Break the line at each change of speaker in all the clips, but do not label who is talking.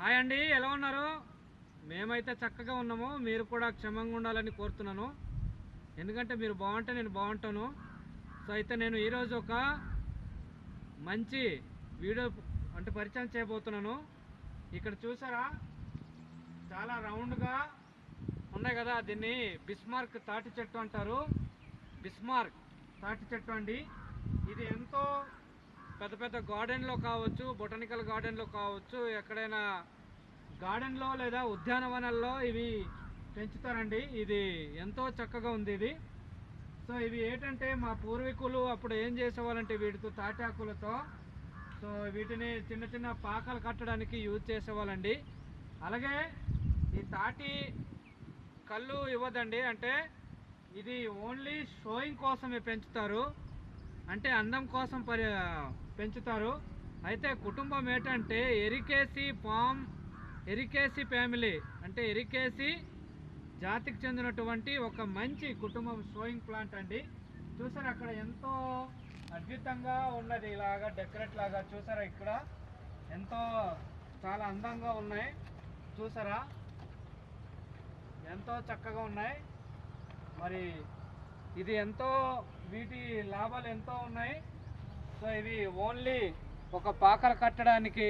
Hi అండి ఎలా ఉన్నారు? మేమైతే చక్కగా ఉన్నాము. మీరు కూడా క్షమంగా ఉండాలని కోరుతున్నాను. ఎందుకంటే మీరు బాగుంటే నేను బాగుంటాను. సో అయితే నేను ఈరోజు ఒక మంచి వీడియో అంటే పరిచయం చేయబోతున్నాను. ఇక్కడ చూసారా? చాలా రౌండ్గా ఉన్నాయి కదా దీన్ని బిస్మార్క్ తాటి చెట్టు అంటారు. బిస్మార్క్ తాటి చెట్టు అండి. ఇది ఎంతో పెద్ద పెద్ద గార్డెన్లో కావచ్చు బొటానికల్ గార్డెన్లో కావచ్చు ఎక్కడైనా గార్డెన్లో లేదా ఉద్యానవనాల్లో ఇవి పెంచుతారండి. ఇది ఎంతో చక్కగా ఉంది ఇది. సో ఇవి ఏంటంటే మా పూర్వీకులు అప్పుడు ఏం చేసేవాళ్ళంటే వీటితో తాటి ఆకులతో సో వీటిని చిన్న చిన్న పాకలు కట్టడానికి యూజ్ చేసేవాళ్ళండి. అలాగే ఈ తాటి కళ్ళు ఇవ్వదండి. అంటే ఇది ఓన్లీ షోయింగ్ కోసమే పెంచుతారు. అంటే అందం కోసం పరి పెంచుతారు. అయితే కుటుంబం ఏంటంటే ఎరికేసి పామ్ ఎరికేసి ఫ్యామిలీ అంటే ఎరికేసి జాతికి చెందినటువంటి ఒక మంచి కుటుంబం షోయింగ్ ప్లాంట్ అండి. చూసారా అక్కడ ఎంతో అద్భుతంగా ఉన్నది ఇలాగా డెకరేట్ లాగా చూసారా ఇక్కడ? ఎంతో చాలా అందంగా ఉన్నాయి. చూసారా? ఎంతో చక్కగా ఉన్నాయి. మరి ఇది ఎంతో వీటి లాభాలు ఎంతో ఉన్నాయి. సో ఇవి ఓన్లీ ఒక పాకలు కట్టడానికి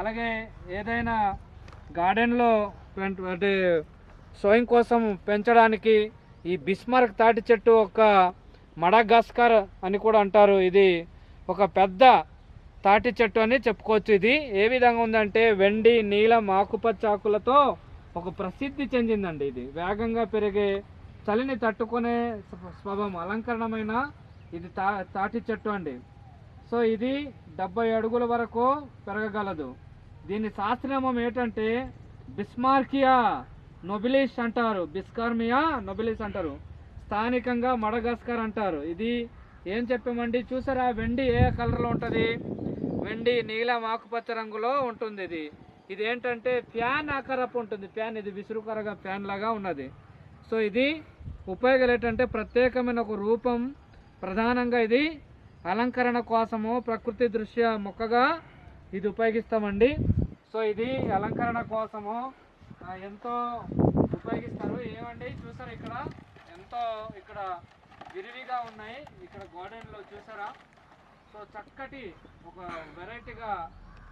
అలాగే ఏదైనా గార్డెన్లో అంటే సోయింగ్ కోసం పెంచడానికి ఈ బిస్మార్క్ తాటి చెట్టు ఒక మడగాస్కర్ అని కూడా అంటారు. ఇది ఒక పెద్ద తాటి చెట్టు అని చెప్పుకోవచ్చు. ఇది ఏ విధంగా ఉందంటే వెండి నీలం ఆకుపచ్చ ఆకులతో ఒక ప్రసిద్ధి చెందిందండి ఇది. వేగంగా పెరిగే చలిని తట్టుకునే స్వభావం అలంకరణమైన ఇది తా తాటి చెట్టు అండి. సో ఇది డెబ్బై అడుగుల వరకు పెరగగలదు. దీని శాస్త్రనామం ఏంటంటే బిస్మార్కియా నొబిలిస్ అంటారు. బిస్కార్మియా నొబిలిస్ అంటారు. స్థానికంగా మడగాస్కర్ అంటారు. ఇది ఏం చెప్పామండి? చూసారా? వెండి ఏ కలర్లో ఉంటుంది? వెండి నీలం ఆకుపచ్చ రంగులో ఉంటుంది ఇది. ఇది ఏంటంటే ఫ్యాన్ ఆకారపు ఉంటుంది. ఫ్యాన్ ఇది విసురుకరగా ఫ్యాన్ లాగా ఉన్నది. సో ఇది ఉపయోగాలు ఏంటంటే ప్రత్యేకమైన ఒక రూపం. ప్రధానంగా ఇది అలంకరణ కోసము ప్రకృతి దృశ్య మొక్కగా ఇది ఉపయోగిస్తామండి. సో ఇది అలంకరణ కోసము ఎంతో ఉపయోగిస్తారు. ఏమండి? చూసారా ఇక్కడ? ఎంతో ఇక్కడ విరివిగా ఉన్నాయి. ఇక్కడ గార్డెన్లో చూసారా? సో చక్కటి ఒక వెరైటీగా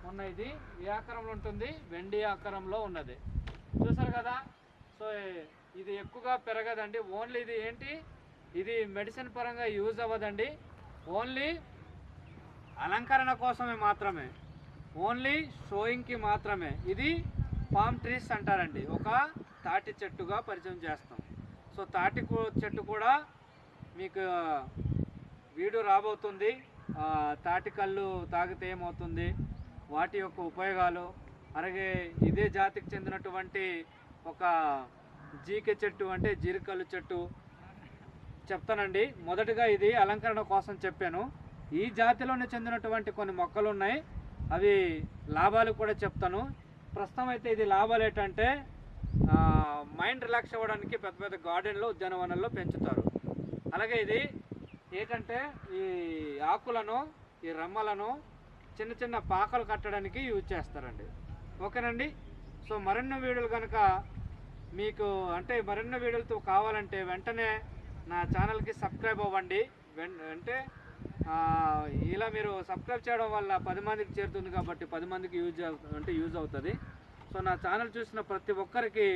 ఉన్న ఇది. ఏ ఆకారంలో ఉంటుంది? వెండి ఆకారంలో ఉన్నది. చూసారు కదా? సో ఇది ఎక్కువగా పెరగదండి. ఓన్లీ ఇది ఏంటి? ఇది మెడిసిన్ పరంగా యూజ్ అవ్వదండి. ఓన్లీ అలంకరణ కోసమే మాత్రమే. ఓన్లీ షోయింగ్కి మాత్రమే. ఇది పామ్ ట్రీస్ అంటారండి. ఒక తాటి చెట్టుగా పరిచయం చేస్తాం. సో తాటి చెట్టు కూడా మీకు వీడియో రాబోతుంది. తాటి కళ్ళు తాగితే ఏమవుతుంది? వాటి యొక్క ఉపయోగాలు. అలాగే ఇదే జాతికి చెందినటువంటి ఒక జీకే చెట్టు అంటే జీరికల్లు చెట్టు. చెప్తానండి. మొదటగా ఇది అలంకరణ కోసం చెప్పాను. ఈ జాతిలోనే చెందినటువంటి కొన్ని మొక్కలు ఉన్నాయి అవి లాభాలు కూడా చెప్తాను. ప్రస్తుతం అయితే ఇది లాభాలు ఏంటంటే మైండ్ రిలాక్స్ అవ్వడానికి పెద్ద పెద్ద గార్డెన్లో ఉద్యానవనాల్లో పెంచుతారు. అలాగే ఇది ఏంటంటే ఈ ఆకులను ఈ రమ్మలను చిన్న చిన్న పాకలు కట్టడానికి యూజ్ చేస్తారండి. ఓకేనండి? సో మరెన్నో వీడియోలు కనుక మీకు అంటే మరెన్నో వీడియోలతో కావాలంటే వెంటనే నా ఛానల్కి సబ్స్క్రైబ్ అవ్వండి. వెన్ అంటే ఇలా మీరు సబ్స్క్రైబ్ చేయడం వల్ల పది మందికి చేరుతుంది కాబట్టి పది మందికి యూజ్ అంటే యూజ్ అవుతుంది. సో నా ఛానల్ చూసిన ప్రతి ఒక్కరికి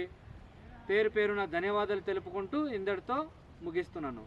పేరు పేరున ధన్యవాదాలు తెలుపుకుంటూ ఇందటితో ముగిస్తున్నాను.